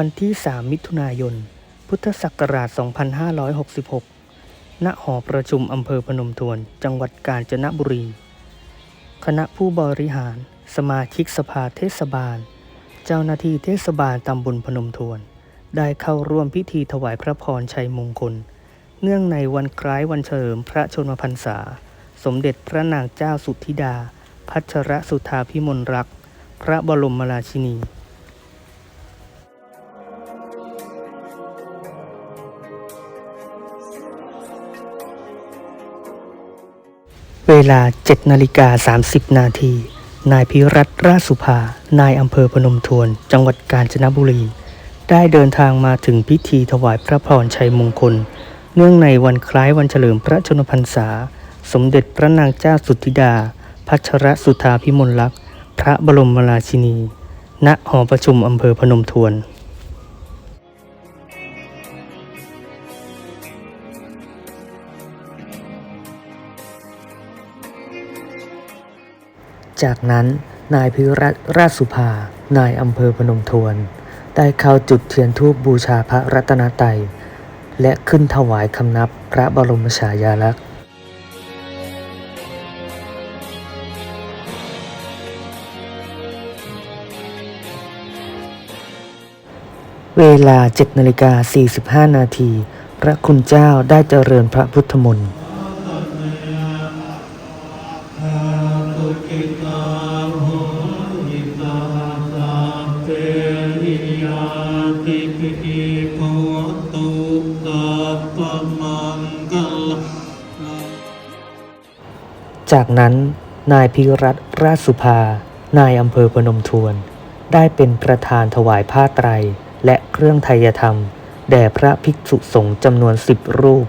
วันที่ 3 มิถุนายน พุทธศักราช 2566 ณ หอประชุมอำเภอพนมทวน จังหวัดกาญจนบุรี คณะผู้บริหาร สมาชิกสภาเทศบาล เจ้าหน้าที่เทศบาลตำบลพนมทวน ได้เข้าร่วมพิธีถวายพระพรชัยมงคล เนื่องในวันคล้ายวันเฉลิมพระชนมพรรษา สมเด็จพระนางเจ้าสุทธิดา พัชรสุธาพิมลรักษ์พระบรมราชินี เวลา7นาฬิกา30 นาที นายพิรัตราสุภา นายอำเภอพนมทวน จังหวัดกาญจนบุรี ได้เดินทางมาถึงพิธีถวายพระพรชัยมงคล เนื่องในวันคล้ายวันเฉลิมพระชนมพรรษา สมเด็จพระนางเจ้าสุทธิดา พัชรสุธาพิมลลักษณ์ พระบรมราชินี ณ หอประชุมอำเภอพนมทวน จากนั้นนายพิรัตราชสุภา นายอำเภอพนมทวน ได้เข้าจุดเทียนธูปบูชาพระรัตนตรัย และขึ้นถวายคำนับพระบรมฉายาลักษณ์เวลา7นาฬิกา45 นาที พระคุณเจ้าได้เจริญพระพุทธมนต์ จากนั้นนายพิรัตราชสุภา นายอำเภอพนมทวน ได้เป็นประธานถวายผ้าไตร และเครื่องไทยธรรม แด่พระภิกษุสงฆ์จำนวนสิบรูป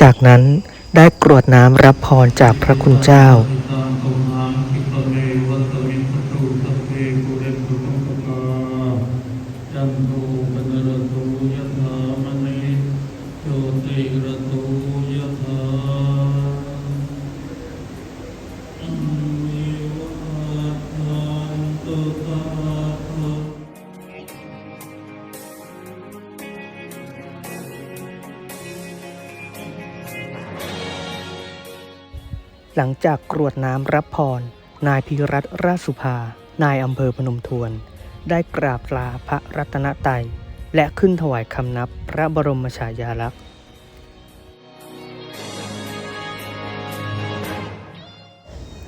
จากนั้นได้กรวดน้ำรับพรจากพระคุณเจ้า หลังจากกรวดน้ำรับพร นายพิรัตราชสุภา นายอำเภอพนมทวน ได้กราบลาพระรัตนตรัยและขึ้นถวายคำนับพระบรมฉายาลักษณ์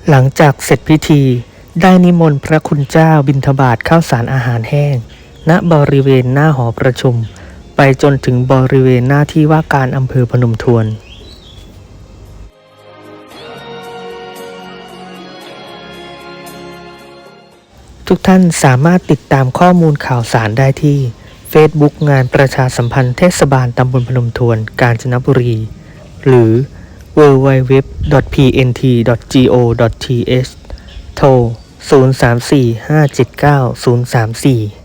หลังจากเสร็จพิธี ได้นิมนต์พระคุณเจ้าบิณฑบาตข้าวสารอาหารแห้ง ณบริเวณหน้าหอประชุม ไปจนถึงบริเวณหน้าที่ว่าการอำเภอพนมทวน ทุกท่านสามารถติดตามข้อมูลข่าวสารได้ที่ Facebook งานประชาสัมพันธ์เทศบาลตำบลพนมทวน กาญจนบุรี หรือ www.pnt.go.th โทร 034 579 034